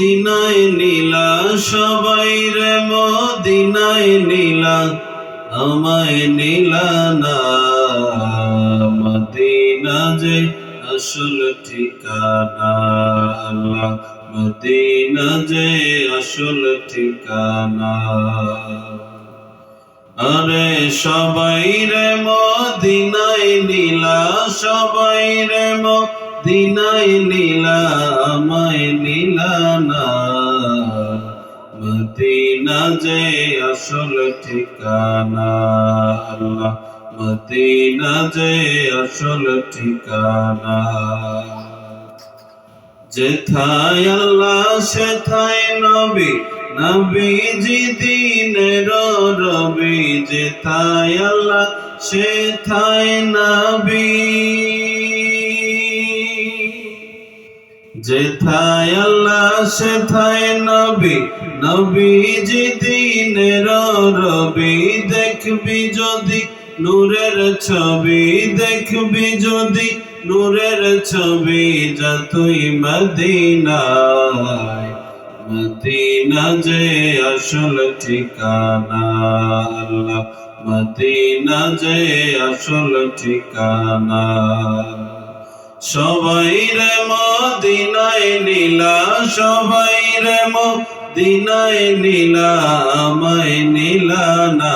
মদিনায় নীলা, সবাই রে মদিনায় নীলা, আমায় নীলা না। মদিনা যে আসল ঠিকানা, আল্লাহ। মদিনা যে আসল ঠিকানা। আরে সবাই রে মদিনায় নীলা, সবাই রে মদিনায় নীলা আমায় নীলা না মদিনা যে আসল ঠিকানা মদিনা যে আসল ঠিকানা। যেথায় আল্লাহ, সেথায় নবী। নবীজি দিনের রবি। যেথায় আল্লাহ, সেথায় নবী। যেথায় আল্লাহ, সেথায় নবী। নবীজি দিনের রবি, দেখবি যদি নূরের ছবি, দেখবি যদি নূরের ছবি যা তুই মদিনায়। মদিনা যে আসল ঠিকানা, আল্লাহ। মদিনা যে আসল ঠিকানা। সবাই রে মদিনায় নীলা, সবাই রে মদিনায় নীলা, আমায় নীলা না।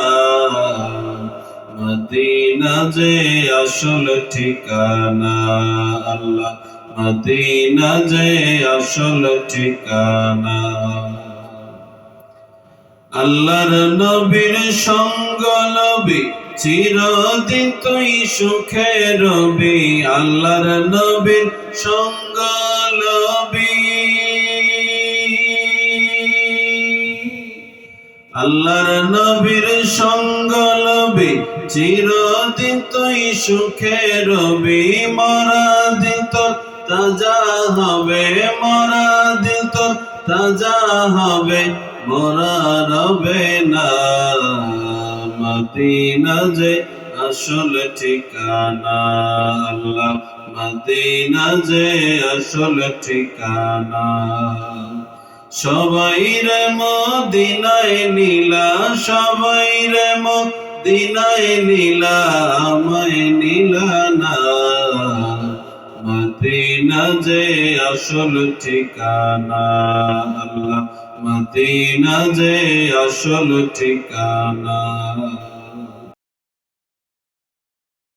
মদিনা যে আসল ঠিকানা, আল্লাহ। মদিনা যে আসল ঠিকানা। আল্লাহর নবীর সঙ্গ লবি চিরদিন তুই সুখে রবি, আল্লাহর নবীর সঙ্গ লবি। আল্লাহর নবীর সঙ্গ লবি, চিরদিন তুই সুখে রবি। মরা দিন তোর তাজা হবে মরা দিন তোর তাজা হবে, মরা রবে না। মদিনা যে আসল ঠিকানা, আল্লাহ মদিনা যে আসল ঠিকানা। সবাই রে মদিনায় নীলা, সবাই রে মদিনায় নীলা, আমায় নীলা না যে আসল ঠিকানা আল্লাহ মদিনা যে আসল ঠিকানা।